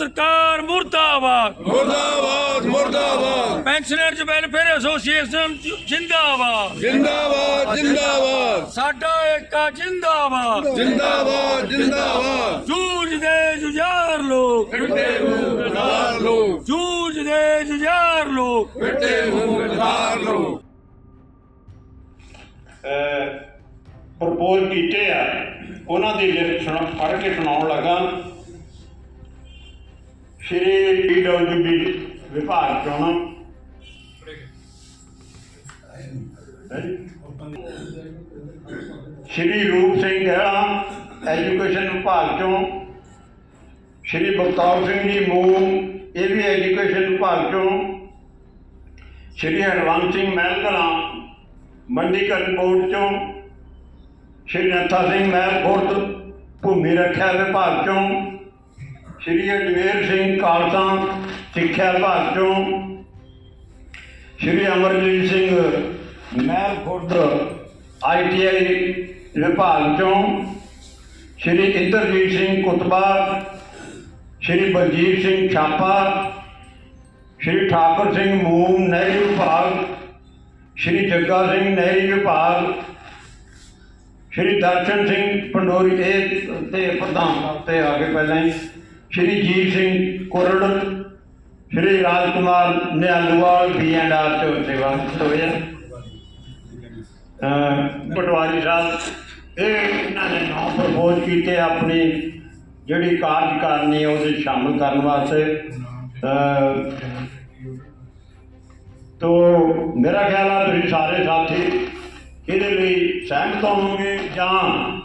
ਸਰਕਾਰ ਮੁਰਦਾਬਾਦ। ਮੁਰਦਾਬਾਦ ਮੁਰਦਾਬਾਦ। ਪੈਨਸ਼ਨਰਜ਼ ਵੈਲਫੇਅਰ ਐਸੋਸੀਏਸ਼ਨ ਜਿੰਦਾਬਾਦ। ਜਿੰਦਾਬਾਦ ਜਿੰਦਾਬਾਦ। ਸਾਡਾ ਏਕਾ ਜਿੰਦਾਬਾਦ। ਜਿੰਦਾਬਾਦ ਜਿੰਦਾਬਾਦ। ਜੂਝਦੇ ਜੁਝਾਰ ਲੋਕ ਬਿਹਾਰ ਲੋ। ਜੂਝਦੇ ਜੁਝਾਰ ਲੋਕ ਬਿਹਾਰ ਲੋ। ਪ੍ਰਪੋਜ਼ ਕੀਤੇ ਆ। ਉਹਨਾਂ ਦੀ ਸੁਣਾ ਪੜ੍ਹ ਕੇ ਸੁਣਾਉਣ ਲੱਗਾ। ਸ਼੍ਰੀ ਪੀਡਬਲਯੂਡੀ ਵਿਭਾਗ ਚੋਂ ਸ਼੍ਰੀ ਰੂਪ ਸਿੰਘ ਗਹਿਰਾ ਐਜੂਕੇਸ਼ਨ ਵਿਭਾਗ ਚੋਂ। ਸ਼੍ਰੀ ਬਖਤੌਰ ਸਿੰਘ ਜੀ ਮੂਮ ਇਹ ਵੀ ਐਜੂਕੇਸ਼ਨ ਵਿਭਾਗ ਚੋਂ। ਸ਼੍ਰੀ ਹਰਵੰਤ ਸਿੰਘ ਮਹਿਲਕਲਾਂ, ਮੰਡੀਕਰਨ ਬੋਰਡ ਚੋਂ। ਸ਼੍ਰੀ ਨੱਥਾ ਸਿੰਘ ਮਹਿਲ ਖੁਰਦ ਭੂਮੀ ਰੱਖਿਆ ਵਿਭਾਗ ਚੋਂ। ਸ਼੍ਰੀ ਅਜਮੇਰ ਸਿੰਘ ਕਾਲਸਾ ਸਿੱਖਿਆ ਵਿਭਾਗ ਚੋਂ ਸ਼੍ਰੀ ਅਮਰਜੀਤ ਸਿੰਘ ਮਹਿਲ ਮਹਿਲਖੁਰਦ ਆਈਟੀਆਈ ਵਿਭਾਗ ਚੋਂ ਸ਼੍ਰੀ ਇੰਦਰਜੀਤ ਸਿੰਘ ਕੁਤਬਾ, ਸ਼੍ਰੀ ਬਲਜੀਤ ਸਿੰਘ ਛਾਪਾ, ਸ਼੍ਰੀ ਠਾਕੁਰ ਸਿੰਘ ਮੂਮ ਨਹਿਰੀ ਵਿਭਾਗ, ਸ਼੍ਰੀ ਜੱਗਾ ਸਿੰਘ ਨਹਿਰੀ ਵਿਭਾਗ, ਸ਼੍ਰੀ ਦਰਸ਼ਨ ਸਿੰਘ ਪੰਡੋਰੀ ਇਹ ਤੇ ਪ੍ਰਧਾਨ ਤੇ ਆ ਕੇ ਪਹਿਲਾਂ ਹੀ Shri Jeet Singh Kurar, Shri Rajkumar Nialuwal B and R ਚ ਸੇਵਾ ਹੋਇਆ ਅਹ ਪਟਵਾਰੀ ਸਾਹਿਬ, ਇਹ ਇਹਨਾਂ ਨੇ ਨੌ ਪ੍ਰਪੋਜ਼ ਕੀਤੇ ਆਪਣੀ ਜਿਹੜੀ ਕਾਰਜਕਾਰਨੀ ਹੈ ਉਹਦੇ ਸ਼ਾਮਲ ਕਰਨ ਵਾਸਤੇ। ਤੋ ਮੇਰਾ ਖਿਆਲ ਆ ਤੁਸੀਂ ਸਾਰੇ ਸਾਥੀ ਇਹਦੇ ਲਈ ਸਹਿਮਤ ਹੋਵੋਗੇ ਜਾਂ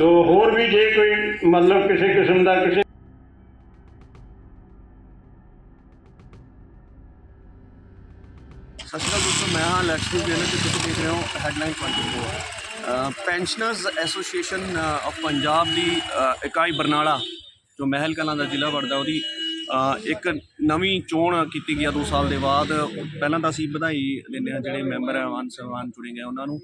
ਤੋ ਹੋਰ ਵੀ ਜੇ ਕੋਈ ਮਤਲਬ ਕਿਸੇ ਕਿਸਮ ਦਾ ਕਿਸੇ ਸਤਿ ਸ਼੍ਰੀ ਅਕਾਲ ਦੋਸਤੋ, ਮੈਂ ਹਾਂ ਲక్ష్ਮੀ ਬੇਨਰ ਤੇ ਤੁਸੀਂ ਦੇਖ ਰਹੇ ਹੋ headline 24 pensioners association of Punjab ਦੀ ਇਕਾਈ ਬਰਨਾਲਾ, ਜੋ ਮਹਿਲ ਕਲਾਂ ਦਾ ਜ਼ਿਲ੍ਹਾ ਵੜਦਾ ਉਹਦੀ ਇੱਕ ਨਵੀਂ ਚੋਣ ਕੀਤੀ ਗਈ ਆ 2 ਸਾਲ ਦੇ ਬਾਅਦ। ਪਹਿਲਾਂ ਤਾਂ ਅਸੀਂ ਵਧਾਈ ਦਿੰਦੇ ਆ ਜਿਹੜੇ ਮੈਂਬਰ ਆ ਵਨ ਸਨਮਾਨ ਚੁਣੇ ਗਏ ਉਹਨਾਂ ਨੂੰ।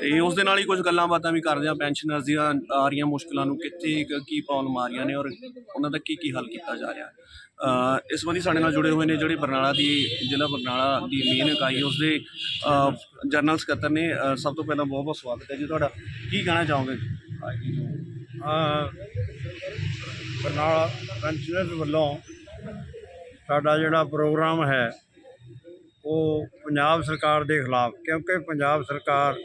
ਤੇ ਉਸ ਦੇ ਨਾਲ ਹੀ ਕੁਝ ਗੱਲਾਂ ਬਾਤਾਂ ਵੀ ਕਰਦੇ ਆ, ਪੈਨਸ਼ਨਰਸ ਦੀਆਂ ਆ ਰਹੀਆਂ ਮੁਸ਼ਕਲਾਂ ਨੂੰ ਕਿੱਥੇ ਕੀ ਪ੍ਰੋਬਲਮ ਆ ਰਹੀਆਂ ਨੇ ਔਰ ਉਹਨਾਂ ਦਾ ਕੀ ਕੀ ਹੱਲ ਕੀਤਾ ਜਾ ਰਿਹਾ। ਇਸ ਵਾਰੀ ਸਾਡੇ ਨਾਲ ਜੁੜੇ ਹੋਏ ਨੇ ਜਿਹੜੇ ਬਰਨਾਲਾ ਦੀ, ਜ਼ਿਲ੍ਹਾ ਬਰਨਾਲਾ ਦੀ ਮੇਨ ਇਕਾਈ, ਉਸ ਦੇ ਜਨਰਲ ਸਕੱਤਰ ਨੇ। ਸਭ ਤੋਂ ਪਹਿਲਾਂ ਬਹੁਤ ਬਹੁਤ ਸਵਾਗਤ ਹੈ ਜੀ ਤੁਹਾਡਾ। ਕੀ ਕਹਿਣਾ ਚਾਹੋਗੇ? ਅੱਜ ਦੀ ਬਰਨਾਲਾ ਪੈਨਸ਼ਨਰਸ ਵੱਲੋਂ ਸਾਡਾ ਜਿਹੜਾ ਪ੍ਰੋਗਰਾਮ ਹੈ, ਉਹ ਪੰਜਾਬ ਸਰਕਾਰ ਦੇ ਖਿਲਾਫ, ਕਿਉਂਕਿ ਪੰਜਾਬ ਸਰਕਾਰ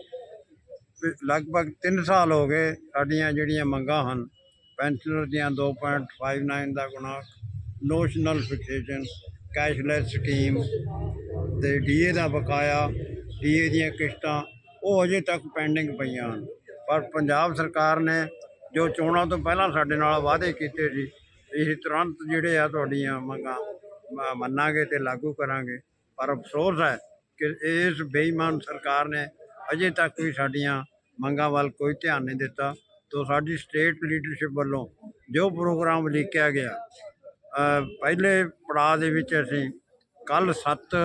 ਲਗਭਗ 3 ਸਾਲ ਹੋ ਗਏ ਸਾਡੀਆਂ ਜਿਹੜੀਆਂ ਮੰਗਾਂ ਹਨ ਪੈਨਸ਼ਨਰ ਦੀਆਂ 2.59 ਦਾ ਗੁਣਾ ਨੋਸ਼ਨਲ ਫਿਕਸੇਸ਼ਨ ਕੈਸ਼ਲੈਸ ਸਕੀਮ ਤੇ ਡੀਏ ਦਾ ਬਕਾਇਆ ਡੀਏ ਦੀਆਂ ਕਿਸ਼ਤਾਂ, ਉਹ ਅਜੇ ਤੱਕ ਪੈਂਡਿੰਗ ਪਈਆਂ ਹਨ। ਪਰ ਪੰਜਾਬ ਸਰਕਾਰ ਨੇ ਜੋ ਚੋਣਾਂ ਤੋਂ ਪਹਿਲਾਂ ਸਾਡੇ ਨਾਲ ਵਾਅਦੇ ਕੀਤੇ ਸੀ, ਇਹ ਤੁਰੰਤ ਜਿਹੜੇ ਆ ਤੁਹਾਡੀਆਂ ਮੰਗਾਂ ਮੰਨਾਂਗੇ ਤੇ ਲਾਗੂ ਕਰਾਂਗੇ। ਪਰ ਅਫਸੋਸ ਹੈ ਕਿ ਇਸ ਬੇਈਮਾਨ ਸਰਕਾਰ ਨੇ ਅਜੇ ਤੱਕ ਵੀ ਸਾਡੀਆਂ ਮੰਗਾਂ ਵੱਲ ਕੋਈ ਧਿਆਨ ਨਹੀਂ ਦਿੱਤਾ। ਤੋਂ ਸਾਡੀ ਸਟੇਟ ਲੀਡਰਸ਼ਿਪ ਵੱਲੋਂ ਜੋ ਪ੍ਰੋਗਰਾਮ ਲਿਖਿਆ ਗਿਆ ਪਹਿਲੇ ਪੜਾਅ ਦੇ ਵਿੱਚ ਅਸੀਂ ਕੱਲ 7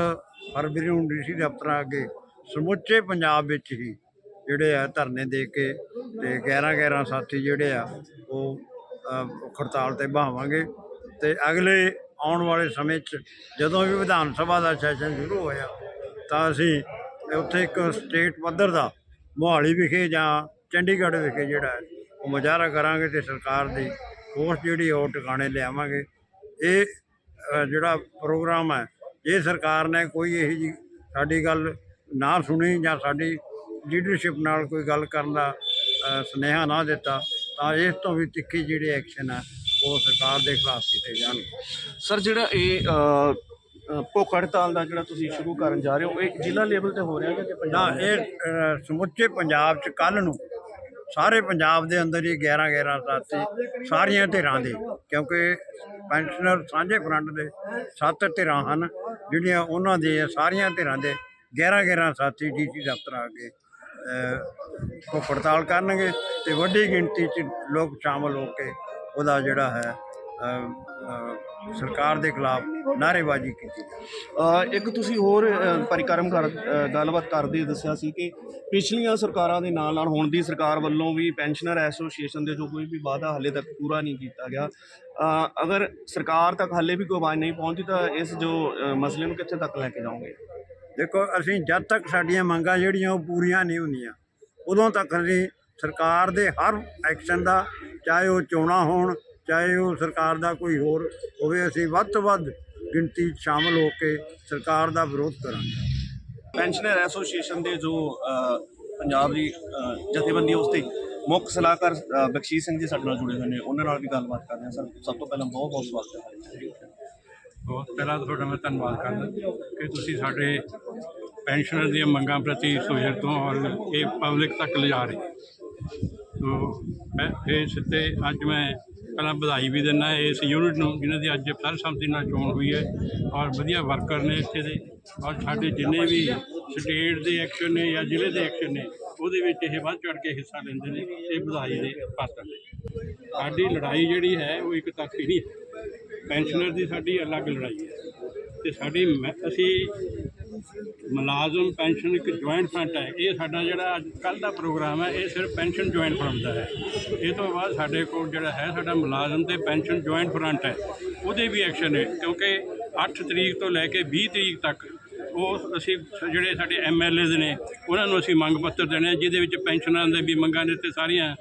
ਫਰਵਰੀ ਨੂੰ ਡੀਸੀ ਦਫ਼ਤਰਾਂ ਅੱਗੇ ਸਮੁੱਚੇ ਪੰਜਾਬ ਵਿੱਚ ਹੀ ਜਿਹੜੇ ਆ ਧਰਨੇ ਦੇ ਕੇ ਤੇ 11 11 ਸਾਥੀ ਜਿਹੜੇ ਆ ਉਹ ਅ, ਹੜਤਾਲ ਤੇ ਬਹਾਵਾਂਗੇ ਤੇ ਅਗਲੇ ਆਉਣ ਵਾਲੇ ਸਮੇਂ 'ਚ ਜਦੋਂ ਵੀ ਵਿਧਾਨ ਸਭਾ ਦਾ ਸੈਸ਼ਨ ਸ਼ੁਰੂ ਹੋਇਆ, ਤਾਂ ਅਸੀਂ ਉੱਥੇ ਇੱਕ ਸਟੇਟ ਪੱਧਰ ਦਾ ਮੋਹਾਲੀ ਵਿਖੇ ਜਾਂ ਚੰਡੀਗੜ੍ਹ ਵਿਖੇ ਜਿਹੜਾ ਹੈ, ਉਹ ਮੁਜ਼ਾਹਰਾ ਕਰਾਂਗੇ ਤੇ ਸਰਕਾਰ ਦੀ ਫੋਰਸ ਜਿਹੜੀ ਉਹ ਟਿਕਾਣੇ ਲਿਆਵਾਂਗੇ। ਇਹ ਜਿਹੜਾ ਪ੍ਰੋਗਰਾਮ ਹੈ ਜੇ ਸਰਕਾਰ ਨੇ ਕੋਈ ਇਹੋ ਜੀ ਸਾਡੀ ਗੱਲ ਨਾ ਸੁਣੀ ਜਾਂ ਸਾਡੀ ਲੀਡਰਸ਼ਿਪ ਨਾਲ ਕੋਈ ਗੱਲ ਕਰਨ ਦਾ ਸੁਨੇਹਾ ਨਾ ਦਿੱਤਾ, ਤਾਂ ਇਸ ਤੋਂ ਵੀ ਤਿੱਖੀ ਜਿਹੜੇ ਐਕਸ਼ਨ ਹੈ ਉਹ ਸਰਕਾਰ ਦੇ ਖਿਲਾਫ ਕੀਤੇ ਜਾਣਗੇ ਸਰ ਜਿਹੜਾ ਇਹ ਭੁੱਖ ਹੜਤਾਲ ਦਾ ਜਿਹੜਾ ਤੁਸੀਂ ਸ਼ੁਰੂ ਕਰਨ ਜਾ ਰਹੇ ਹੋ ਇਹ ਜ਼ਿਲ੍ਹਾ ਲੈਵਲ ਤੇ ਹੋ ਰਿਹਾ ਹੈ ਕਿ ਨਾ ਪੰਜਾਬ ਇਹ ਅ, ਸਮੁੱਚੇ ਪੰਜਾਬ 'ਚ ਕੱਲ ਨੂੰ ਸਾਰੇ ਪੰਜਾਬ ਦੇ ਅੰਦਰ ਹੀ 11 11 ਸਾਥੀ ਸਾਰੀਆਂ ਧਿਰਾਂ ਦੇ ਕਿਉਂਕਿ ਪੈਨਸ਼ਨਰ ਸਾਂਝੇ ਫਰੰਟ ਦੇ ਸੱਤ ਧਿਰਾਂ ਹਨ ਜਿਹੜੀਆਂ ਉਹਨਾਂ ਦੇ ਸਾਰੀਆਂ ਧਿਰਾਂ ਦੇ 11 11 ਸਾਥੀ ਡੀਸੀ ਦਫ਼ਤਰ ਅੱਗੇ ਅ, ਉਹ ਪੜਤਾਲ ਕਰਨਗੇ ਤੇ ਵੱਡੀ ਗਿਣਤੀ 'ਚ ਲੋਕ ਸ਼ਾਮਲ ਹੋ ਕੇ ਉਹਦਾ ਜਿਹੜਾ ਹੈ ਸਰਕਾਰ ਦੇ ਖਿਲਾਫ ਨਾਅਰੇਬਾਜ਼ੀ ਕੀਤੀ ਇੱਕ ਤੁਸੀਂ ਹੋਰ ਪਰਿਕਰਮ ਕਰ ਗੱਲਬਾਤ ਕਰਦੇ ਦੱਸਿਆ ਸੀ ਕਿ ਪਿਛਲੀਆਂ ਸਰਕਾਰਾਂ ਦੇ ਨਾਲ ਨਾਲ ਹੁਣ ਦੀ ਸਰਕਾਰ ਵੱਲੋਂ ਵੀ ਪੈਨਸ਼ਨਰ ਐਸੋਸੀਏਸ਼ਨ ਦੇ ਜੋ ਕੋਈ ਵੀ ਵਾਅਦਾ ਹਾਲੇ ਤੱਕ ਪੂਰਾ ਨਹੀਂ ਕੀਤਾ ਗਿਆ। ਅਗਰ ਸਰਕਾਰ ਤੱਕ ਹਾਲੇ ਵੀ ਕੋਈ ਆਵਾਜ਼ ਨਹੀਂ ਪਹੁੰਚੀ ਤਾਂ ਇਸ ਜੋ ਮਸਲੇ ਨੂੰ ਕਿੱਥੇ ਤੱਕ ਲੈ ਕੇ ਜਾਓਗੇ? ਦੇਖੋ ਅਸੀਂ ਜਦ ਤੱਕ ਸਾਡੀਆਂ ਮੰਗਾਂ ਜਿਹੜੀਆਂ ਉਹ ਪੂਰੀਆਂ ਨਹੀਂ ਹੁੰਦੀਆਂ ਉਦੋਂ ਤੱਕ ਅਸੀਂ ਸਰਕਾਰ ਦੇ ਹਰ ਐਕਸ਼ਨ ਦਾ ਚਾਹੇ ਉਹ ਚੋਣਾਂ ਹੋਣ ਚਾਹੇ ਉਹ ਸਰਕਾਰ ਦਾ ਕੋਈ ਹੋਰ ਹੋਵੇ ਅਸੀਂ ਵੱਧ ਤੋਂ ਵੱਧ ਗਿਣਤੀ ਸ਼ਾਮਲ ਹੋ ਕੇ ਸਰਕਾਰ ਦਾ ਵਿਰੋਧ ਕਰਾਂਗੇ। ਪੈਨਸ਼ਨਰ ਐਸੋਸੀਏਸ਼ਨ ਦੇ ਜੋ ਪੰਜਾਬ ਦੀ ਜਥੇਬੰਦੀ ਉਸ ਮੁੱਖ ਸਲਾਹਕਾਰ ਬਖਸ਼ੀਸ਼ ਸਿੰਘ ਜੀ ਸਾਡੇ ਨਾਲ ਜੁੜੇ ਹੋਏ ਨੇ। ਉਹਨਾਂ ਨਾਲ ਵੀ ਗੱਲਬਾਤ ਕਰਦੇ ਹਾਂ। ਸਰ ਸਭ ਤੋਂ ਪਹਿਲਾਂ ਬਹੁਤ ਬਹੁਤ ਸਵਾਗਤ ਹੈ। ਬਹੁਤ ਪਹਿਲਾਂ ਤਾਂ ਤੁਹਾਡਾ ਮੈਂ ਧੰਨਵਾਦ ਕਰਦਾ ਕਿ ਤੁਸੀਂ ਸਾਡੇ ਪੈਨਸ਼ਨਰ ਦੀਆਂ ਮੰਗਾਂ ਪ੍ਰਤੀ ਸੁਚੇਤ ਤੋਂ ਔਰ ਇਹ ਪਬਲਿਕ ਤੱਕ ਲਿਜਾ ਰਹੇ ਸੋ ਮੈਂ ਇਸ ਤੇ ਅੱਜ ਮੈਂ ਪਹਿਲਾਂ ਵਧਾਈ ਵੀ ਦਿੰਦਾ ਇਸ ਯੂਨਿਟ ਨੂੰ ਜਿਨ੍ਹਾਂ ਦੀ ਅੱਜ ਸਰਬਸੰਮਤੀ ਨਾਲ ਚੋਣ ਹੋਈ ਹੈ ਔਰ ਵਧੀਆ ਵਰਕਰ ਨੇ ਇੱਥੇ ਦੇ ਔਰ ਸਾਡੇ ਜਿੰਨੇ ਵੀ ਸਟੇਟ ਦੇ ਐਕਸ਼ਨ ਨੇ ਜਾਂ ਜ਼ਿਲ੍ਹੇ ਦੇ ਐਕਸ਼ਨ ਨੇ, ਉਹਦੇ ਵਿੱਚ ਇਹ ਵੱਧ ਚੜ ਕੇ ਹਿੱਸਾ ਲੈਂਦੇ ਨੇ ਇਹ ਵਧਾਈ ਦੇ ਪਾਤਰ ਨੇ। ਸਾਡੀ ਲੜਾਈ ਜਿਹੜੀ ਹੈ ਉਹ ਇੱਕ ਤੱਕ ਹੀ ਨਹੀਂ ਹੈ। ਪੈਨਸ਼ਨਰ ਦੀ ਸਾਡੀ ਅਲੱਗ ਲੜਾਈ ਹੈ ਤੇ ਸਾਡੀ ਮੈਂ- ਅਸੀਂ ਮੁਲਾਜ਼ਮ ਪੈਨਸ਼ਨ ਇੱਕ ਜੁਆਇੰਟ ਫਰੰਟ ਹੈ। ਇਹ ਸਾਡਾ ਜਿਹੜਾ ਅੱਜ ਕੱਲ ਦਾ ਪ੍ਰੋਗਰਾਮ ਹੈ ਇਹ ਸਿਰਫ ਪੈਨਸ਼ਨ ਜੁਆਇੰਟ ਫਰੰਟ ਦਾ ਹੈ। ਇਹ ਤੋਂ ਬਾਅਦ ਸਾਡੇ ਕੋਲ ਜਿਹੜਾ ਹੈ ਸਾਡਾ ਮੁਲਾਜ਼ਮ ਤੇ ਪੈਨਸ਼ਨ ਜੁਆਇੰਟ ਫਰੰਟ ਹੈ। ਉਹਦੇ ਵੀ ਐਕਸ਼ਨ ਹੈ ਕਿਉਂਕਿ 8 ਤਰੀਕ ਤੋਂ ਲੈ ਕੇ 20 ਤਰੀਕ ਤੱਕ ਉਹ ਅਸੀਂ ਜਿਹੜੇ ਸਾਡੇ ਐਮਐਲਏਜ਼ ਨੇ ਉਹਨਾਂ ਨੂੰ ਅਸੀਂ ਮੰਗ ਪੱਤਰ ਦੇਣੇ ਆ, ਜਿਹਦੇ ਵਿੱਚ ਪੈਨਸ਼ਨਰਾਂ ਦੇ ਵੀ ਮੰਗਾਂ ਨੇ ਤੇ ਸਾਰੀਆਂ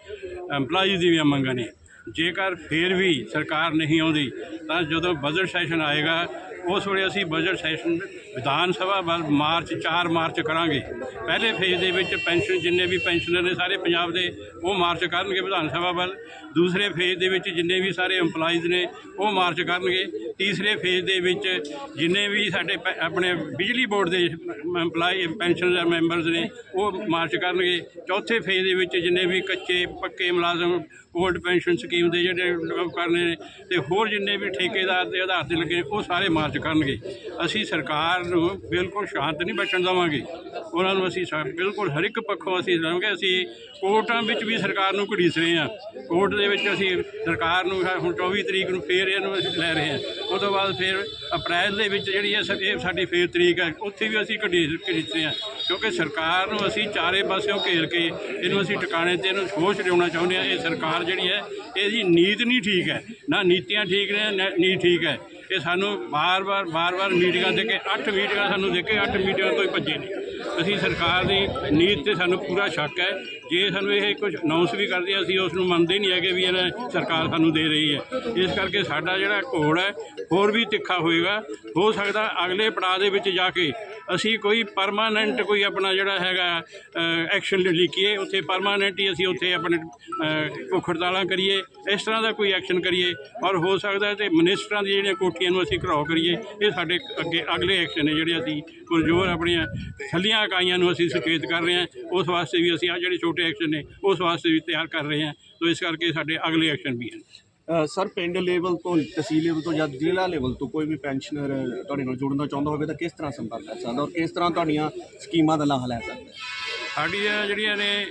EMPLOYEES ਦੀ ਵੀ ਮੰਗਾਂ ਨੇ। ਜੇਕਰ ਫਿਰ ਵੀ ਸਰਕਾਰ ਨਹੀਂ ਆਉਂਦੀ ਤਾਂ ਜਦੋਂ ਬਜਟ ਸੈਸ਼ਨ ਆਏਗਾ ਉਸ ਵੇਲੇ ਅਸੀਂ ਬਜਟ ਸੈਸ਼ਨ ਵਿਧਾਨ ਸਭਾ ਵੱਲ ਮਾਰਚ 4 ਮਾਰਚ ਕਰਾਂਗੇ। ਪਹਿਲੇ ਫੇਜ਼ ਦੇ ਵਿੱਚ ਪੈਨਸ਼ਨ ਜਿੰਨੇ ਵੀ ਪੈਨਸ਼ਨਰ ਨੇ ਸਾਰੇ ਪੰਜਾਬ ਦੇ ਉਹ ਮਾਰਚ ਕਰਨਗੇ ਵਿਧਾਨ ਸਭਾ ਵੱਲ ਦੂਸਰੇ ਫੇਜ਼ ਦੇ ਵਿੱਚ ਜਿੰਨੇ ਵੀ ਸਾਰੇ EMPLOYEES ਨੇ ਉਹ ਮਾਰਚ ਕਰਨਗੇ। ਤੀਸਰੇ ਫੇਜ਼ ਦੇ ਵਿੱਚ ਜਿੰਨੇ ਵੀ ਸਾਡੇ ਪੈ- ਆਪਣੇ ਬਿਜਲੀ ਬੋਰਡ ਦੇ EMPLOYE ਪੈਨਸ਼ਨਰ ਮੈਂਬਰਸ ਨੇ ਉਹ ਮਾਰਚ ਕਰਨਗੇ। ਚੌਥੇ ਫੇਜ਼ ਦੇ ਵਿੱਚ ਜਿੰਨੇ ਵੀ ਕੱਚੇ ਪੱਕੇ ਮੁਲਾਜ਼ਮ ਓਲਡ ਪੈਨਸ਼ਨ ਸਕੀਮ ਦੇ ਜਿਹੜੇ ਕਰਨੇ ਨੇ ਤੇ ਹੋਰ ਜਿੰਨੇ ਵੀ ਠੇਕੇਦਾਰ ਦੇ ਆਧਾਰ ਤੇ ਲੱਗੇ ਨੇ, ਉਹ ਸਾਰੇ ਮਾਰਚ ਕਰਨਗੇ। ਅਸੀਂ ਸਰਕਾਰ ਨੂੰ ਬਿਲਕੁਲ ਸ਼ਾਂਤ ਨਹੀਂ ਬਚਣ ਦੇਵਾਂਗੇ। ਉਹਨਾਂ ਨੂੰ ਅਸੀਂ ਬਿਲਕੁਲ ਹਰ ਇੱਕ ਪੱਖੋਂ ਅਸੀਂ ਲਵਾਂਗੇ ਅਸੀਂ ਕੋਰਟਾਂ ਵਿੱਚ ਵੀ ਸਰਕਾਰ ਨੂੰ ਘੜੀਸ ਰਹੇ ਹਾਂ। ਕੋਰਟ ਦੇ ਵਿੱਚ ਅਸੀਂ ਸਰਕਾਰ ਨੂੰ ਹੁਣ 24 ਤਰੀਕ ਨੂੰ ਫੇਰ ਇਹਨੂੰ ਅਸੀਂ ਲੈ ਰਹੇ ਹਾਂ। ਉਸ ਤੋਂ ਬਾਅਦ ਫਿਰ ਅਪ੍ਰੈਲ ਦੇ ਵਿੱਚ ਜਿਹੜੀ ਹੈ ਇਹ ਸਾਡੀ ਫੇਰ ਤਰੀਕ ਹੈ, ਉੱਥੇ ਵੀ ਅਸੀਂ ਘੜੀਸ ਘੜੀਸ ਰਹੇ ਹਾਂ। ਕਿਉਂਕਿ ਸਰਕਾਰ ਨੂੰ ਅਸੀਂ ਚਾਰੇ ਪਾਸਿਓਂ ਘੇਰ ਕੇ ਇਹਨੂੰ ਅਸੀਂ ਟਿਕਾਣੇ ਤੇ ਇਹਨੂੰ ਸੋਚ ਲਿਆਉਣਾ ਚਾਹੁੰਦੇ ਹਾਂ। ਇਹ ਸਰਕਾਰ ਜਿਹੜੀ ਹੈ, ਇਹਦੀ ਨੀਤ ਨਹੀਂ ਠੀਕ ਹੈ। ਨਾ ਨੀਤੀਆਂ ਠੀਕ ਨੇ, ਨਾ ਠੀਕ ਹੈ। ਇਹ ਸਾਨੂੰ ਬਾਰ-ਬਾਰ ਬਾਰ-ਬਾਰ ਮੀਟਿੰਗਾਂ ਦੇ ਕੇ 8 ਮੀਟਿੰਗਾਂ ਸਾਨੂੰ ਦੇ ਕੇ 8 ਮੀਟਿੰਗਾਂ ਤੋਂ ਹੀ ਭੱਜੇ ਨੇ। ਅਸੀਂ ਸਰਕਾਰ ਦੀ ਨੀਤ ਤੇ ਸਾਨੂੰ ਪੂਰਾ ਸ਼ੱਕ ਹੈ। ਜੇ ਸਾਨੂੰ ਇਹ ਕੁਝ ਅਨਾਉਂਸ ਵੀ ਕਰਦੇ ਆ, ਅਸੀਂ ਉਸ ਨੂੰ ਮੰਨਦੇ ਨਹੀਂ ਹੈਗੇ ਵੀ ਇਹਨਾਂ ਸਰਕਾਰ ਸਾਨੂੰ ਦੇ ਰਹੀ ਹੈ। ਇਸ ਕਰਕੇ ਸਾਡਾ ਜਿਹੜਾ ਘੋੜ ਹੈ ਹੋਰ ਵੀ ਤਿੱਖਾ ਹੋਏਗਾ। ਹੋ ਸਕਦਾ ਅਗਲੇ ਪੜਾਅ ਦੇ ਵਿੱਚ ਜਾ ਕੇ ਅਸੀਂ ਕੋਈ ਪਰਮਾਨੈਂਟ ਕੋਈ ਆਪਣਾ ਜਿਹੜਾ ਹੈਗਾ ਐਕਸ਼ਨ ਲਿਖੀਏ, ਉੱਥੇ ਪਰਮਾਨੈਂਟ ਹੀ ਅਸੀਂ ਉੱਥੇ ਆਪਣੇ ਭੁੱਖ ਹੜਤਾਲਾਂ ਕਰੀਏ, ਇਸ ਤਰ੍ਹਾਂ ਦਾ ਕੋਈ ਐਕਸ਼ਨ ਕਰੀਏ। ਔਰ ਹੋ ਸਕਦਾ ਹੈ ਤੇ ਮਿਨਿਸਟਰਾਂ ਦੀ ਜਿਹੜੀਆਂ ਕੋਠੀਆਂ ਨੂੰ ਅਸੀਂ ਘਰਾਓ ਕਰੀਏ, ਇਹ ਸਾਡੇ ਅੱਗੇ ਅਗਲੇ ਐਕਸ਼ਨ ਨੇ ਜਿਹੜੇ ਅਸੀਂ ਪੁਰਜੋਰ ਆਪਣੀਆਂ ਥੱਲੀਆਂ ਇਕਾਈਆਂ ਨੂੰ ਅਸੀਂ ਸੁਚੇਤ ਕਰ ਰਹੇ ਹਾਂ। ਉਸ ਵਾਸਤੇ ਵੀ ਅਸੀਂ ਆ ਜਿਹੜੇ ਛੋਟੇ ਐਕਸ਼ਨ ਨੇ, ਉਸ ਵਾਸਤੇ ਵੀ ਤਿਆਰ ਕਰ ਰਹੇ ਹਾਂ। ਸੋ ਇਸ ਕਰਕੇ ਸਾਡੇ ਅਗਲੇ ਐਕਸ਼ਨ ਵੀ ਹਨ। ਸਰ, ਪਿੰਡ ਲੈਵਲ ਤੋਂ, ਤਹਿਸੀਲ ਲੈਵਲ ਤੋਂ ਜਾਂ ਜ਼ਿਲ੍ਹਾ ਲੈਵਲ ਤੋਂ ਕੋਈ ਵੀ ਪੈਨਸ਼ਨਰ ਤੁਹਾਡੇ ਨਾਲ ਜੁੜਨਾ ਚਾਹੁੰਦਾ ਹੋਵੇ ਤਾਂ ਕਿਸ ਤਰ੍ਹਾਂ ਸੰਪਰਕ ਕਰ ਸਕਦਾ ਔਰ ਕਿਸ ਤਰ੍ਹਾਂ ਤੁਹਾਡੀਆਂ ਸਕੀਮਾਂ ਦਾ ਲਾਹਾ ਲੈ ਸਕਦਾ? ਸਾਡੀਆਂ ਜਿਹੜੀਆਂ ਨੇ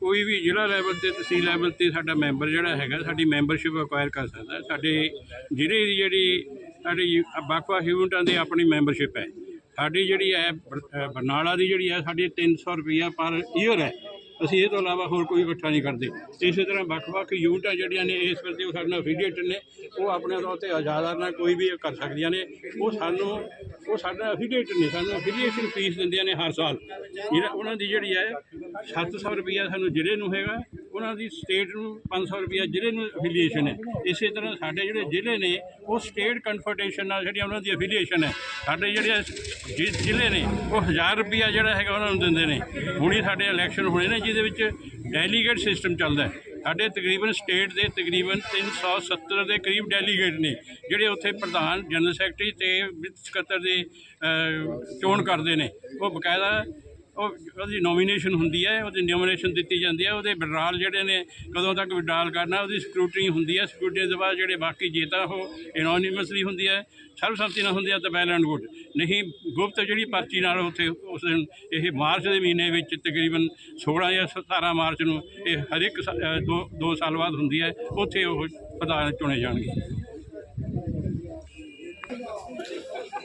ਕੋਈ ਵੀ ਜ਼ਿਲ੍ਹਾ ਲੈਵਲ ਤੇ, ਤਹਿਸੀਲ ਲੈਵਲ ਤੇ ਸਾਡਾ ਮੈਂਬਰ ਜਿਹੜਾ ਹੈਗਾ, ਸਾਡੀ ਮੈਂਬਰਸ਼ਿਪ ਅਕਵਾਇਰ ਕਰ ਸਕਦਾ। ਸਾਡੇ ਜ਼ਿਲ੍ਹੇ ਦੀ ਜਿਹੜੀ, ਸਾਡੀ ਵੱਖ-ਵੱਖ ਯੂਨਿਟਾਂ ਦੀ ਆਪਣੀ ਮੈਂਬਰਸ਼ਿਪ ਹੈ। ਸਾਡੀ ਜਿਹੜੀ ਹੈ ਬਰ- ਬਰਨਾਲਾ ਦੀ ਜਿਹੜੀ ਹੈ ਸਾਡੀ 300 ਰੁਪਈਆ ਪਰ ਈਅਰ ਹੈ। ਅਸੀਂ ਇਹ ਤੋਂ ਇਲਾਵਾ ਹੋਰ ਕੋਈ ਇਕੱਠਾ ਨਹੀਂ ਕਰਦੇ। ਇਸੇ ਤਰ੍ਹਾਂ ਵੱਖ-ਵੱਖ ਯੂਨਿਟਾਂ ਜਿਹੜੀਆਂ ਨੇ ਇਸ ਵੇਲੇ ਉਹ ਸਾਡੇ ਨਾਲ ਅਫੀਲੀਏਟਡ ਨੇ, ਉਹ ਆਪਣੇ ਤੌਰ ਤੇ ਆਜ਼ਾਦਾਰ ਨਾਲ ਕੋਈ ਵੀ ਕਰ ਸਕਦੀਆਂ ਨੇ। ਉਹ ਸਾਨੂੰ, ਉਹ ਸਾਡਾ ਅਫੀਲੀਏਟਡ ਨੇ, ਸਾਨੂੰ ਅਫੀਲੀਏਸ਼ਨ ਫੀਸ ਦਿੰਦੀਆਂ ਨੇ ਹਰ ਸਾਲ। ਜਿਹੜਾ ਉਹਨਾਂ ਦੀ ਜਿਹੜੀ ਹੈ 700 ਰੁਪਈਆ ਸਾਨੂੰ ਜ਼ਿਲ੍ਹੇ ਨੂੰ ਹੈਗਾ। ਉਹਨਾਂ ਦੀ ਸਟੇਟ ਨੂੰ 500 ਰੁਪਈਆ ਜ਼ਿਲ੍ਹੇ ਨੂੰ ਅਫੀਲੀਏਸ਼ਨ ਹੈ। ਇਸੇ ਤਰ੍ਹਾਂ ਸਾਡੇ ਜਿਹੜੇ ਜ਼ਿਲ੍ਹੇ ਨੇ ਉਹ ਸਟੇਟ ਕਨਫੈਡਰੇਸ਼ਨ ਨਾਲ ਜਿਹੜੀ ਉਹਨਾਂ ਦੀ ਅਫੀਲੀਏਸ਼ਨ ਹੈ। ਸਾਡੇ ਜਿਹੜੇ ਜ਼ਿ- ਜ਼ਿਲ੍ਹੇ ਨੇ ਉਹ 1000 ਰੁਪਈਆ ਜਿਹੜਾ ਹੈਗਾ ਉਹਨਾਂ ਨੂੰ ਦਿੰਦੇ ਨੇ। ਹੁਣੀ ਸਾਡੇ ਇਲੈਕਸ਼ਨ ਹੋਣੇ ਨੇ ਜਿਹਦੇ ਵਿੱਚ ਡੈਲੀਗੇਟ ਸਿਸਟਮ ਚੱਲਦਾ ਹੈ। ਸਾਡੇ ਤਕਰੀਬਨ ਸਟੇਟ ਦੇ ਤਕਰੀਬਨ 370 ਦੇ ਕਰੀਬ ਡੈਲੀਗੇਟ ਨੇ ਜਿਹੜੇ ਉੱਥੇ ਪ੍ਰਧਾਨ ਜਨਰਲ ਸੈਕਟਰੀ ਤੇ ਵਿੱਤ ਸਕੱਤਰ ਦੇ ਅਹ, ਚੋਣ ਕਰਦੇ ਨੇ। ਉਹ ਬਕਾਇਦਾ ਉਹ ਉਹਦੀ ਨੋਮੀਨੇਸ਼ਨ ਹੁੰਦੀ ਹੈ, ਉਹਦੀ ਨੋਮੀਨੇਸ਼ਨ ਦਿੱਤੀ ਜਾਂਦੀ ਹੈ, ਉਹਦੇ ਵਿਡਰਾਲ ਜਿਹੜੇ ਨੇ, ਕਦੋਂ ਤੱਕ ਵਿਡਰਾਲ ਕਰਨਾ, ਉਹਦੀ ਸਕਰੂਟਨੀ ਹੁੰਦੀ ਹੈ ਸਕਰੂਟਨੀ ਤੋਂ ਬਾਅਦ ਜਿਹੜੇ ਬਾਕੀ ਜੇਤਾ ਉਹ ਐਨੋਨਿਮਸਲੀ ਹੁੰਦੀ ਹੈ, ਸਰਬਸੰਮਤੀ ਨਾਲ ਹੁੰਦੀ ਹੈ ਤਾਂ ਬੈਲ ਐਂਡ ਗੁੱਡ ਨਹੀਂ, ਗੁਪਤ ਜਿਹੜੀ ਪਰਚੀ ਨਾਲ ਉੱਥੇ ਉਸ ਦਿਨ ਇਹ ਮਾਰਚ ਦੇ ਮਹੀਨੇ ਵਿੱਚ ਤਕਰੀਬਨ 16 ਜਾਂ 17 ਮਾਰਚ ਨੂੰ ਇਹ ਹਰ ਇੱਕ ਦੋ ਦੋ ਸਾਲ ਬਾਅਦ ਹੁੰਦੀ ਹੈ, ਉੱਥੇ ਉਹ ਪ੍ਰਧਾਨ ਚੁਣੇ ਜਾਣਗੇ।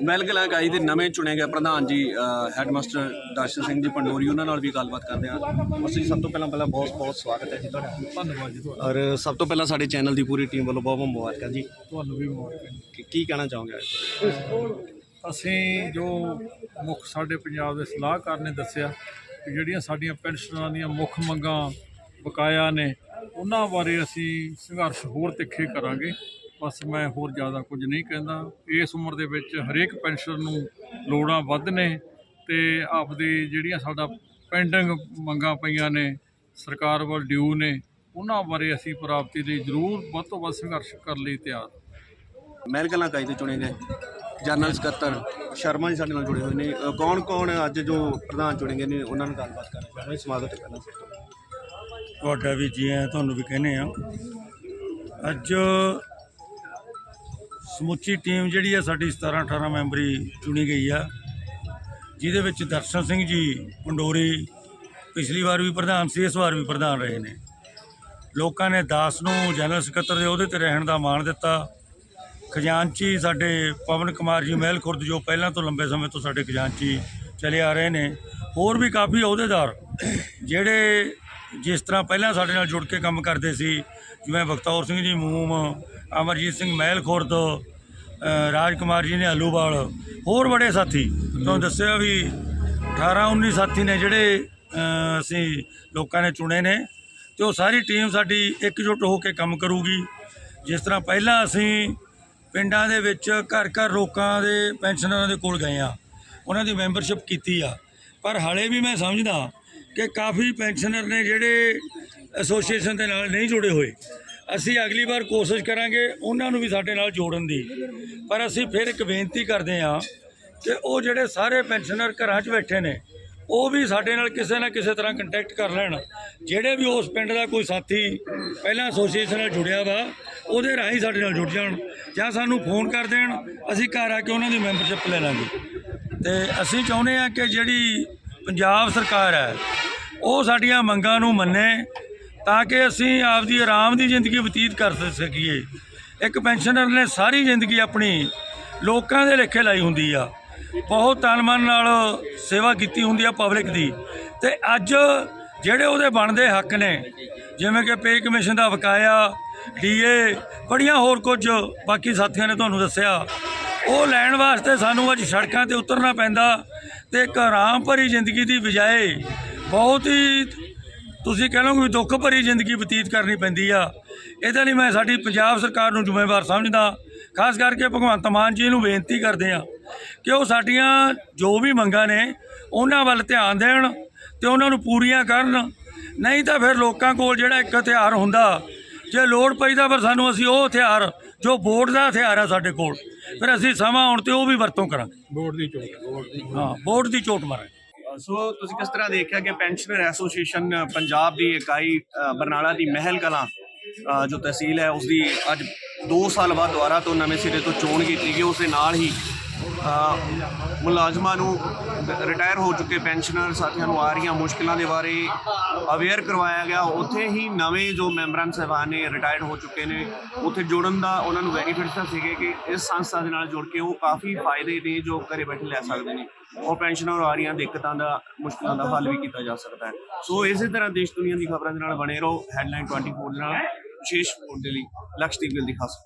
ਮੈਲਗਲਾ ਇਕਾਈ ਦੇ ਨਵੇਂ ਚੁਣੇ ਗਏ ਪ੍ਰਧਾਨ ਜੀ ਹੈਡਮਾਸਟਰ ਦਰਸ਼ਨ ਸਿੰਘ ਜੀ ਪੰਡੋਰੀ ਉਹਨਾਂ ਨਾਲ ਵੀ ਗੱਲਬਾਤ ਕਰਦੇ ਹਾਂ। ਅਸੀਂ ਸਭ ਤੋਂ ਪਹਿਲਾਂ ਪਹਿਲਾਂ ਬਹੁਤ ਬਹੁਤ ਸਵਾਗਤ ਹੈ ਜੀ ਤੁਹਾਡਾ। ਧੰਨਵਾਦ ਜੀ ਤੁਹਾਡਾ। ਔਰ ਸਭ ਤੋਂ ਪਹਿਲਾਂ ਸਾਡੇ ਚੈਨਲ ਦੀ ਪੂਰੀ ਟੀਮ ਵੱਲੋਂ ਬਹੁਤ ਬਹੁਤ ਮੁਬਾਰਕਾਂ ਜੀ। ਤੁਹਾਨੂੰ ਵੀ ਮੁਬਾਰਕਾਂ ਕੀ- ਕਹਿਣਾ ਚਾਹੋਗੇ? ਅਸੀਂ ਜੋ ਮੁੱਖ ਸਾਡੇ ਪੰਜਾਬ ਦੇ ਸਲਾਹਕਾਰ ਨੇ ਦੱਸਿਆ ਕਿ ਜਿਹੜੀਆਂ ਸਾਡੀਆਂ ਪੈਨਸ਼ਨਾਂ ਦੀਆਂ ਮੁੱਖ ਮੰਗਾਂ ਬਕਾਇਆ ਨੇ ਉਹਨਾਂ ਬਾਰੇ ਅਸੀਂ ਸੰਘਰਸ਼ ਹੋਰ ਤਿੱਖੇ ਕਰਾਂਗੇ। ਬਸ ਮੈਂ ਹੋਰ ਜ਼ਿਆਦਾ ਕੁਝ ਨਹੀਂ ਕਹਿੰਦਾ। ਇਸ ਉਮਰ ਦੇ ਵਿੱਚ ਹਰੇਕ ਪੈਨਸ਼ਨ ਨੂੰ ਲੋੜਾਂ ਵੱਧ ਨੇ ਤੇ ਆਪਦੇ ਜਿਹੜੀਆਂ ਸਾਡਾ ਪੈਂਡਿੰਗ ਮੰਗਾਂ ਪਈਆਂ ਨੇ ਸਰਕਾਰ ਵੱਲ ਡਿਊ ਨੇ ਉਹਨਾਂ ਬਾਰੇ ਅਸੀਂ ਪ੍ਰਾਪਤੀ ਲਈ ਜ਼ਰੂਰ ਵੱਧ ਤੋਂ ਵੱਧ ਸੰਘਰਸ਼ ਕਰਨ ਲਈ ਤਿਆਰ। ਮਹਿਲ ਕਲਾਂ ਇਕਾਈ ਦੇ ਚੁਣੇ ਗਏ ਜਨਰਲ ਸਕੱਤਰ ਸ਼ਰਮਾ ਜੀ ਸਾਡੇ ਨਾਲ ਜੁੜੇ ਹੋਏ ਨੇ। ਕੌਣ ਕੌਣ ਅੱਜ ਜੋ ਪ੍ਰਧਾਨ ਚੁਣੇ ਗਏ ਨੇ ਉਹਨਾਂ ਨਾਲ ਗੱਲਬਾਤ ਕਰਾਂਗੇ ਇਸ ਸਮਾਗਮ ਤੇ ਪਹਿਲਾਂ ਤੁਹਾਡਾ ਵੀ ਜੀ ਆਇਆਂ ਤੁਹਾਨੂੰ ਵੀ ਕਹਿੰਦੇ ਆ ਅੱਜ ਸਮੁੱਚੀ ਟੀਮ ਜਿਹੜੀ ਆ ਸਾਡੀ 17 18 ਮੈਂਬਰੀ ਚੁਣੀ ਗਈ ਆ, ਜਿਹਦੇ ਵਿੱਚ ਦਰਸ਼ਨ ਸਿੰਘ ਜੀ, ਪੰਡੋਰੀ, ਪਿਛਲੀ ਵਾਰ ਵੀ ਪ੍ਰਧਾਨ ਸੀ, ਇਸ ਵਾਰ ਵੀ ਪ੍ਰਧਾਨ ਰਹੇ ਨੇ। ਲੋਕਾਂ ਨੇ ਦਾਸ ਨੂੰ ਜਨਰਲ ਸਕੱਤਰ ਦੇ ਅਹੁਦੇ ਤੇ ਰਹਿਣ ਦਾ ਮਾਣ ਦਿੱਤਾ। ਖਜ਼ਾਨਚੀ ਸਾਡੇ ਪਵਨ ਕੁਮਾਰ ਜੀ ਮਹਿਲ ਖੁਰਦ ਜੋ ਪਹਿਲਾਂ ਤੋਂ ਲੰਬੇ ਸਮੇਂ ਤੋਂ ਸਾਡੇ ਖਜ਼ਾਨਚੀ ਚਲੇ ਆ ਰਹੇ ਨੇ, ਹੋਰ ਵੀ ਕਾਫੀ ਅਹੁਦੇਦਾਰ, ਜਿਹੜੇ ਜਿਸ ਤਰ੍ਹਾਂ ਪਹਿਲਾਂ ਸਾਡੇ ਨਾਲ ਜੁੜ ਕੇ ਕੰਮ ਕਰਦੇ ਸੀ ਜਿਵੇਂ ਬਖਤੌਰ ਸਿੰਘ ਜੀ ਮੂਮ ਅਮਰਜੀਤ ਸਿੰਘ ਮਹਿਲ ਖੁਰਦ ਅ, ਰਾਜ ਕੁਮਾਰ ਜੀ ਨੇ ਆਲੂਵਾਲ ਹੋਰ ਬੜੇ ਸਾਥੀ। ਤੁਹਾਨੂੰ ਦੱਸਿਆ ਵੀ 18 19 ਸਾਥੀ ਨੇ ਜਿਹੜੇ ਅਸੀਂ ਲੋਕਾਂ ਨੇ ਚੁਣੇ ਨੇ ਤੇ ਉਹ ਸਾਰੀ ਟੀਮ ਸਾਡੀ ਇਕਜੁੱਟ ਹੋ ਕੇ ਕੰਮ ਕਰੂਗੀ। ਜਿਸ ਤਰ੍ਹਾਂ ਪਹਿਲਾਂ ਅਸੀਂ ਪਿੰਡਾਂ ਦੇ ਵਿੱਚ ਘਰ ਘਰ ਲੋਕਾਂ ਦੇ ਪੈਨਸ਼ਨਰਾਂ ਦੇ ਕੋਲ ਗਏ ਆ ਉਹਨਾਂ ਦੀ ਮੈਂਬਰਸ਼ਿਪ ਕੀਤੀ ਆ। ਪਰ ਹਾਲੇ ਵੀ ਮੈਂ ਸਮਝਦਾ ਕਿ ਕਾਫੀ ਪੈਨਸ਼ਨਰ ਨੇ ਜਿਹੜੇ ਐਸੋਸੀਏਸ਼ਨ ਦੇ ਨਾਲ ਨਹੀਂ ਜੁੜੇ ਹੋਏ। ਅਸੀਂ ਅਗਲੀ ਵਾਰ ਕੋਸ਼ਿਸ਼ ਕਰਾਂਗੇ ਉਹਨਾਂ ਨੂੰ ਵੀ ਸਾਡੇ ਨਾਲ ਜੋੜਨ ਦੀ। ਪਰ ਅਸੀਂ ਫਿਰ ਇੱਕ ਬੇਨਤੀ ਕਰਦੇ ਹਾਂ ਕਿ ਉਹ ਜਿਹੜੇ ਸਾਰੇ ਪੈਨਸ਼ਨਰ ਘਰਾਂ 'ਚ ਬੈਠੇ ਨੇ, ਉਹ ਵੀ ਸਾਡੇ ਨਾਲ ਕਿਸੇ ਨਾ ਕਿਸੇ ਤਰ੍ਹਾਂ ਕੰਟੈਕਟ ਕਰ ਲੈਣ। ਜਿਹੜੇ ਵੀ ਉਸ ਪਿੰਡ ਦਾ ਕੋਈ ਸਾਥੀ ਪਹਿਲਾਂ ਐਸੋਸੀਏਸ਼ਨ ਨਾਲ ਜੁੜਿਆ ਵਾ, ਉਹਦੇ ਰਾਹੀਂ ਸਾਡੇ ਨਾਲ ਜੁੜ ਜਾਣ ਜਾਂ ਸਾਨੂੰ ਫੋਨ ਕਰ ਦੇਣ, ਅਸੀਂ ਘਰ ਆ ਕੇ ਉਹਨਾਂ ਦੀ ਮੈਂਬਰਸ਼ਿਪ ਲੈ ਲਾਂਗੇ। ਤੇ ਅਸੀਂ ਚਾਹੁੰਦੇ ਆ ਕਿ ਜਿਹੜੀ ਪੰਜਾਬ ਸਰਕਾਰ ਹੈ ਉਹ ਸਾਡੀਆਂ ਮੰਗਾਂ ਨੂੰ ਮੰਨੇ ਤਾਂ ਕਿ ਅਸੀਂ ਆਪਦੀ ਆਰਾਮ ਦੀ ਜ਼ਿੰਦਗੀ ਬਤੀਤ ਕਰ ਸਕੀਏ। ਇੱਕ ਪੈਨਸ਼ਨਰ ਨੇ ਸਾਰੀ ਜ਼ਿੰਦਗੀ ਆਪਣੀ ਲੋਕਾਂ ਦੇ ਲੇਖੇ ਲਾਈ ਹੁੰਦੀ ਆ। ਬਹੁਤ ਤਨ ਮਨ ਨਾਲ ਸੇਵਾ ਕੀਤੀ ਹੁੰਦੀ ਆ ਪਬਲਿਕ ਦੀ। ਤੇ ਅੱਜ ਜਿਹੜੇ ਉਹਦੇ ਬਣਦੇ ਹੱਕ ਨੇ, ਜਿਵੇਂ ਕਿ ਪੇ ਕਮਿਸ਼ਨ ਦਾ ਬਕਾਇਆ, ਡੀਏ, ਬੜੀਆਂ ਹੋਰ ਕੁਝ ਬਾਕੀ ਸਾਥੀਆਂ ਨੇ ਤੁਹਾਨੂੰ ਦੱਸਿਆ। ਉਹ ਲੈਣ ਵਾਸਤੇ ਸਾਨੂੰ ਅੱਜ ਸੜਕਾਂ ਤੇ ਉਤਰਨਾ ਪੈਂਦਾ ਤੇ ਇੱਕ ਆਰਾਮ ਭਰੀ ਜ਼ਿੰਦਗੀ ਦੀ ਬਜਾਏ ਬਹੁਤ ਹੀ ਤੁਸੀਂ ਕਹਿ ਲਓਗੇ ਵੀ ਦੁੱਖ ਭਰੀ ਜ਼ਿੰਦਗੀ ਬਤੀਤ ਕਰਨੀ ਪੈਂਦੀ ਆ। ਇਹਦੇ ਲਈ ਮੈਂ ਸਾਡੀ ਪੰਜਾਬ ਸਰਕਾਰ ਨੂੰ ਜ਼ਿੰਮੇਵਾਰ ਸਮਝਦਾ। ਖਾਸ ਕਰਕੇ ਭਗਵੰਤ ਮਾਨ ਜੀ ਨੂੰ ਬੇਨਤੀ ਕਰਦੇ ਆ ਕਿ ਉਹ ਸਾਡੀਆਂ ਜੋ ਵੀ ਮੰਗਾਂ ਨੇ ਉਹਨਾਂ ਵੱਲ ਧਿਆਨ ਦੇਣ ਤੇ ਉਹਨਾਂ ਨੂੰ ਪੂਰੀਆਂ ਕਰਨ। ਨਹੀਂ ਤਾਂ ਫਿਰ ਲੋਕਾਂ ਕੋਲ ਜਿਹੜਾ ਇੱਕ ਹਥਿਆਰ ਹੁੰਦਾ ਜੇ ਲੋੜ ਪਈ ਤਾਂ ਫਿਰ ਸਾਨੂੰ ਅਸੀਂ ਉਹ ਹਥਿਆਰ ਜੋ ਵੋਟ ਦਾ ਹਥਿਆਰ ਆ ਸਾਡੇ ਕੋਲ ਫਿਰ ਅਸੀਂ ਸਮਾਂ ਆਉਣ ਤੇ ਉਹ ਵੀ ਵਰਤੋਂ ਕਰਾਂਗੇ। ਬੋਰਡ ਦੀ ਚੋਣ ਹਾਂ ਵੋਟ ਦੀ ਚੋਟ ਮਾਰਾਂਗੇ। ਸੋ ਤੁਸੀਂ ਕਿਸ ਤਰ੍ਹਾਂ ਦੇਖਿਆ ਕਿ ਪੈਨਸ਼ਨਰ ਐਸੋਸੀਏਸ਼ਨ ਪੰਜਾਬ ਦੀ ਇਕਾਈ ਬਰਨਾਲਾ ਦੀ ਮਹਿਲ ਕਲਾਂ ਜੋ ਤਹਿਸੀਲ ਹੈ ਉਸ ਦੀ ਅੱਜ 2 ਸਾਲ ਬਾਅਦ ਦੁਬਾਰਾ ਤੋਂ ਨਵੇਂ ਸਿਰੇ ਤੋਂ ਚੋਣ ਕੀਤੀ ਗਈ, ਉਸ ਦੇ ਨਾਲ ਹੀ ਮੁਲਾਜ਼ਮਾਂ ਨੂੰ ਰਿਟਾਇਰ ਹੋ ਚੁੱਕੇ ਪੈਨਸ਼ਨਰ ਸਾਥੀਆਂ ਨੂੰ ਆ ਰਹੀਆਂ ਮੁਸ਼ਕਲਾਂ ਦੇ ਬਾਰੇ ਅਵੇਅਰ ਕਰਵਾਇਆ ਗਿਆ। ਉੱਥੇ ਹੀ ਨਵੇਂ ਜੋ ਮੈਂਬਰਾਂ ਸਾਹਿਬਾਨ ਨੇ ਰਿਟਾਇਰਡ ਹੋ ਚੁੱਕੇ ਨੇ। ਉੱਥੇ ਜੁੜਨ ਦਾ ਉਹਨਾਂ ਨੂੰ ਬੈਨੀਫਿਟਸ ਤਾਂ ਸੀਗੇ ਕਿ ਇਸ ਸੰਸਥਾ ਦੇ ਨਾਲ ਜੁੜ ਕੇ ਉਹ ਕਾਫੀ ਫਾਇਦੇ ਨੇ ਜੋ ਘਰੇ ਬੈਠੇ ਲੈ ਸਕਦੇ ਨੇ। ਉਹ ਪੈਨਸ਼ਨਰ ਆ ਰਹੀਆਂ, ਦਿੱਕਤਾਂ ਦਾ, ਮੁਸ਼ਕਲਾਂ ਦਾ ਹੱਲ ਵੀ ਕੀਤਾ ਜਾ ਸਕਦਾ ਹੈ। ਸੋ ਇਸੇ ਤਰ੍ਹਾਂ ਦੇਸ਼ ਦੁਨੀਆ ਦੀ ਖਬਰਾਂ ਦੇ ਨਾਲ ਬਣੇ ਰਹੋ। ਹੈਡਲਾਈਨ 24 ਦੇ ਨਾਲ, ਵਿਸ਼ੇਸ਼ ਰਿਪੋਰਟ ਦੇ ਲਈ ਲਕਸ਼ਦੀਪ ਗਿੱਲ ਦੀ ਖਾਸ